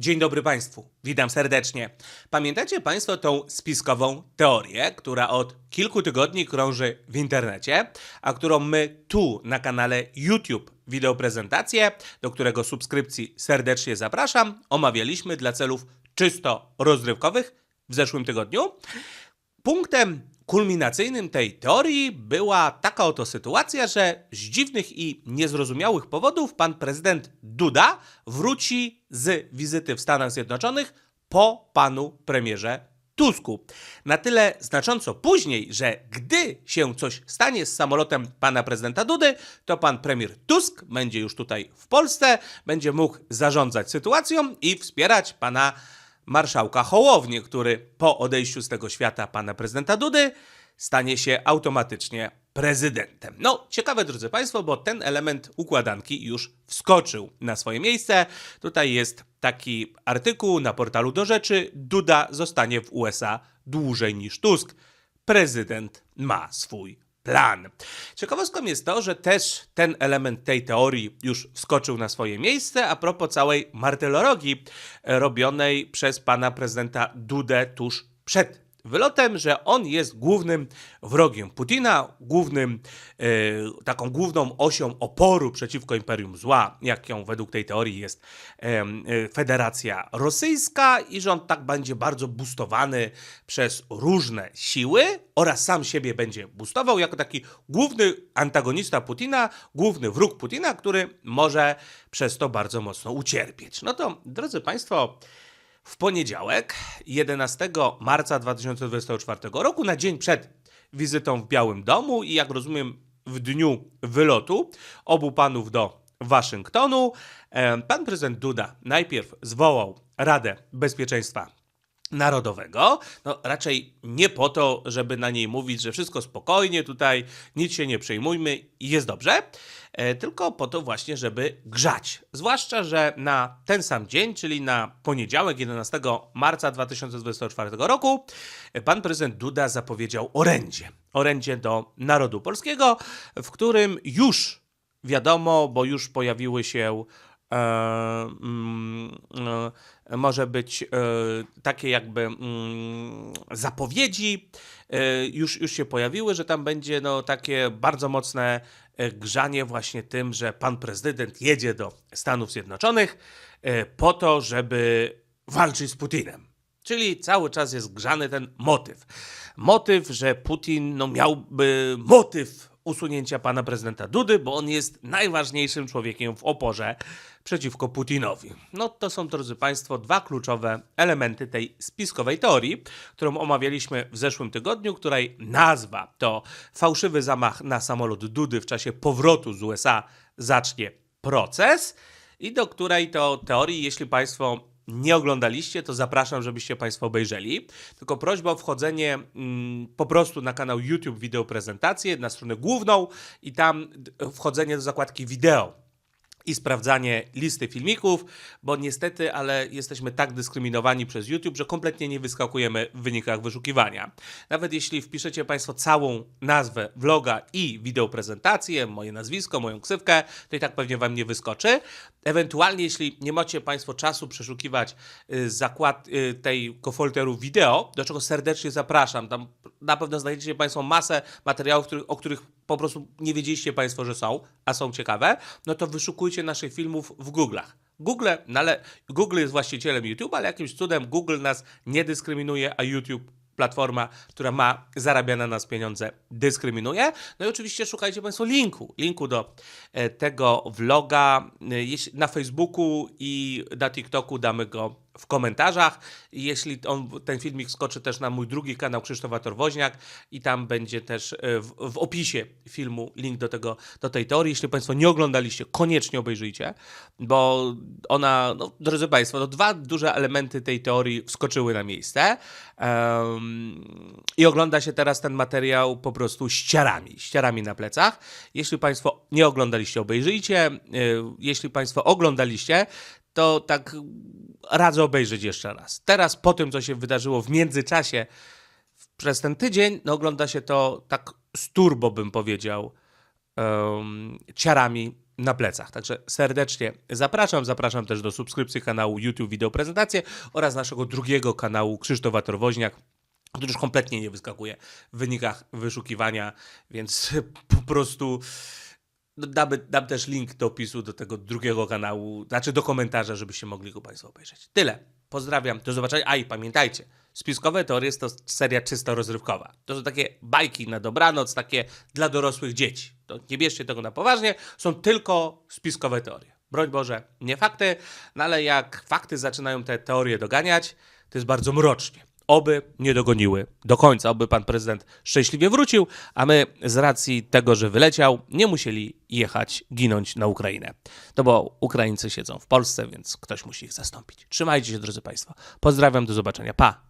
Dzień dobry Państwu, witam serdecznie. Pamiętacie Państwo tą spiskową teorię, która od kilku tygodni krąży w internecie, a którą my tu na kanale YouTube Wideoprezentacje, do którego subskrypcji serdecznie zapraszam, omawialiśmy dla celów czysto rozrywkowych w zeszłym tygodniu? Punktem kulminacyjnym tej teorii była taka oto sytuacja, że z dziwnych i niezrozumiałych powodów pan prezydent Duda wróci z wizyty w Stanach Zjednoczonych po panu premierze Tusku. Na tyle znacząco później, że gdy się coś stanie z samolotem pana prezydenta Dudy, to pan premier Tusk będzie już tutaj w Polsce, będzie mógł zarządzać sytuacją i wspierać pana marszałka Hołownię, który po odejściu z tego świata pana prezydenta Dudy stanie się automatycznie prezydentem. No, ciekawe, drodzy Państwo, bo ten element układanki już wskoczył na swoje miejsce. Tutaj jest taki artykuł na portalu do rzeczy. Duda zostanie w USA dłużej niż Tusk. Prezydent ma swój plan. Ciekawostką jest to, że też ten element tej teorii już wskoczył na swoje miejsce a propos całej martyrologii robionej przez pana prezydenta Dudę tuż przed wylotem, że on jest głównym wrogiem Putina, głównym, e, taką główną osią oporu przeciwko imperium zła, jaką według tej teorii jest e, Federacja Rosyjska i że on tak będzie bardzo boostowany przez różne siły oraz sam siebie będzie boostował jako taki główny antagonista Putina, główny wróg Putina, który może przez to bardzo mocno ucierpieć. No to, drodzy Państwo, w poniedziałek, 11 marca 2024 roku, na dzień przed wizytą w Białym Domu i jak rozumiem w dniu wylotu obu panów do Waszyngtonu, e, pan prezydent Duda najpierw zwołał Radę Bezpieczeństwa Narodowego. No, raczej nie po to, żeby na niej mówić, że wszystko spokojnie, tutaj nic się nie przejmujmy i jest dobrze, e, tylko po to właśnie, żeby grzać. Zwłaszcza, że na ten sam dzień, czyli na poniedziałek 11 marca 2024 roku, e, pan prezydent Duda zapowiedział orędzie. Orędzie do narodu polskiego, w którym już wiadomo, bo już pojawiły się może być e, takie jakby mm, zapowiedzi, e, już, już się pojawiły, że tam będzie no, takie bardzo mocne e, grzanie właśnie tym, że pan prezydent jedzie do Stanów Zjednoczonych e, po to, żeby walczyć z Putinem. Czyli cały czas jest grzany ten motyw. Motyw, że Putin no, miałby motyw usunięcia pana prezydenta Dudy, bo on jest najważniejszym człowiekiem w oporze przeciwko Putinowi. No to są, drodzy Państwo, dwa kluczowe elementy tej spiskowej teorii, którą omawialiśmy w zeszłym tygodniu, której nazwa to fałszywy zamach na samolot Dudy w czasie powrotu z USA zacznie proces i do której to teorii, jeśli Państwo nie oglądaliście, to zapraszam, żebyście Państwo obejrzeli. Tylko prośba o wchodzenie mm, po prostu na kanał YouTube Wideo Prezentacje, na stronę główną i tam wchodzenie do zakładki wideo i sprawdzanie listy filmików, bo niestety, ale jesteśmy tak dyskryminowani przez YouTube, że kompletnie nie wyskakujemy w wynikach wyszukiwania. Nawet jeśli wpiszecie Państwo całą nazwę vloga i wideo prezentację, moje nazwisko, moją ksywkę, to i tak pewnie Wam nie wyskoczy. Ewentualnie, jeśli nie macie Państwo czasu przeszukiwać y, zakład y, tego folderu wideo, do czego serdecznie zapraszam, tam na pewno znajdziecie Państwo masę materiałów, o których po prostu nie wiedzieliście Państwo, że są, a są ciekawe, no to wyszukujcie naszych filmów w Google'ach. Google, no Google jest właścicielem YouTube, ale jakimś cudem Google nas nie dyskryminuje, a YouTube platforma, która ma zarabiane na nas pieniądze, dyskryminuje. No i oczywiście szukajcie Państwo linku, linku do e, tego vloga e, na Facebooku i na TikToku damy go w komentarzach. Jeśli on, ten filmik skoczy też na mój drugi kanał Krzysztof Torwoźniak i tam będzie też e, w, w opisie filmu link do, tego, do tej teorii. Jeśli Państwo nie oglądaliście, koniecznie obejrzyjcie, bo ona, no, drodzy Państwo, no, dwa duże elementy tej teorii wskoczyły na miejsce Em, i ogląda się teraz ten materiał po prostu ściarami, ściarami na plecach. Jeśli Państwo nie oglądaliście, obejrzyjcie. E, Jeśli Państwo oglądaliście, to tak radzę obejrzeć jeszcze raz. Teraz, po tym, co się wydarzyło w międzyczasie przez ten tydzień, no ogląda się to tak z turbo, bym powiedział, um, ciarami na plecach. Także serdecznie zapraszam. Zapraszam też do subskrypcji kanału YouTube Wideo Prezentacje oraz naszego drugiego kanału Krzysztof Torwoźniak, który już kompletnie nie wyskakuje w wynikach wyszukiwania, więc po prostu damy, dam też link do opisu do tego drugiego kanału, znaczy do komentarza, żebyście mogli go Państwo obejrzeć. Tyle. Pozdrawiam, do zobaczenia. A i pamiętajcie, Spiskowe Teorie to seria czysto rozrywkowa. To są takie bajki na dobranoc, takie dla dorosłych dzieci. To nie bierzcie tego na poważnie, są tylko spiskowe teorie. Broń Boże, nie fakty, no ale jak fakty zaczynają te teorie doganiać, to jest bardzo mrocznie. Oby nie dogoniły do końca, oby pan prezydent szczęśliwie wrócił, a my z racji tego, że wyleciał, nie musieli jechać, ginąć na Ukrainę. No bo Ukraińcy siedzą w Polsce, więc ktoś musi ich zastąpić. Trzymajcie się, drodzy Państwo. Pozdrawiam, do zobaczenia. Pa!